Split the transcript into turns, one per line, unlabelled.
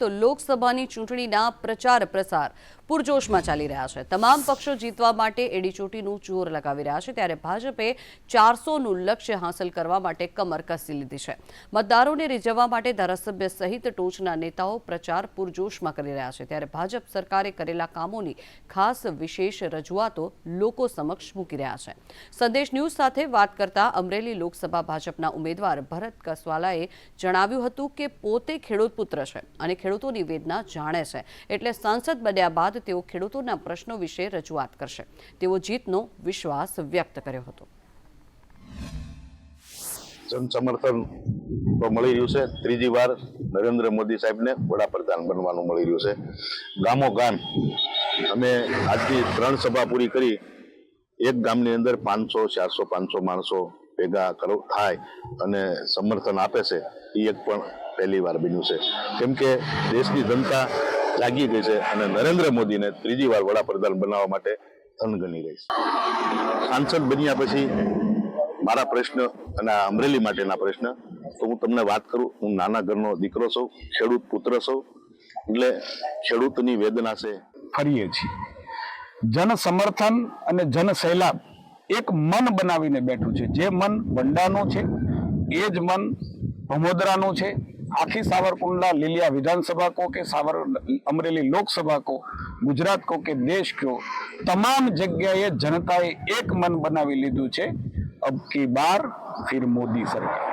તો લોકસભાની ચૂંટણીના પ્રચાર પ્રસાર પૂરજોશમાં ચાલી રહ્યા છે. તમામ પક્ષો જીતવા માટે એડીચોટીનું જોર લગાવી રહ્યા છે ત્યારે ભાજપે ચારસોનું લક્ષ્ય હાંસલ કરવા માટે કમર કસી લીધી છે. મતદારોને રીઝવવા માટે ધારાસભ્ય સહિત ટોચના નેતાઓ પ્રચાર પૂરજોશમાં કરી રહ્યા છે. ત્યારે ભાજપ સરકારે કરેલા કામોની ખાસ વિશેષ રજૂઆતો લોકો સમક્ષ મૂકી રહ્યા છે. સંદેશ ન્યૂઝ સાથે વાત કરતા અમરેલી લોકસભા ભાજપના ઉમેદવાર ભરત કસવાલાએ જણાવ્યું હતું કે પોતે ખેડૂત પુત્ર છે અને ખેડૂતોની વેદના જાણે છે. એટલે સાંસદ બન્યા બાદ તેઓ ખેડૂતોના પ્રશ્નો વિશે રજૂઆત કરશે. તેઓ જીતનો વિશ્વાસ વ્યક્ત કર્યો હતો.
સમર્થન તો મળી રહ્યું છે. ત્રીજી વાર નરેન્દ્ર મોદી સાહેબને વડાપ્રધાન બનવાનું મળી રહ્યું છે. ગામો ગામ અમે આજથી ત્રણ સભા પૂરી કરી. એક ગામની અંદર પાંચસો, ચારસો, પાંચસો માણસો ભેગા કરો થાય અને સમર્થન આપે છે. એ એક પણ પહેલી વાર બન્યું છે. કેમ કે દેશની જનતા જાગી ગઈ છે અને નરેન્દ્ર મોદીને ત્રીજી વાર વડાપ્રધાન બનાવવા માટે અનગણી રહી છે. સાંસદ બન્યા પછી મારા પ્રશ્ન અને અમરેલી માટેના પ્રશ્ન, તો હું તમને વાત કરું, હું નાના ઘરનો દીકરો છું, ખેડૂત પુત્ર છું, એટલે ખેડૂતની વેદના છે,
ફરીએ છીએ. જન સમર્થન અને જન સૈલાબ એક મન બનાવીને બેઠું છે. જે મન વંડાનું છે, એ જ મન ભમોદરાનું છે આખી સાવરકુંડલા લીલિયા વિધાનસભા કો કે સાવર અમરેલી લોકસભા કો, ગુજરાત કો કે દેશ કો, તમામ જગ્યાએ જનતાએ એક મન બનાવી લીધું છે. અબ કી બાર, ફિર મોદી સરકાર.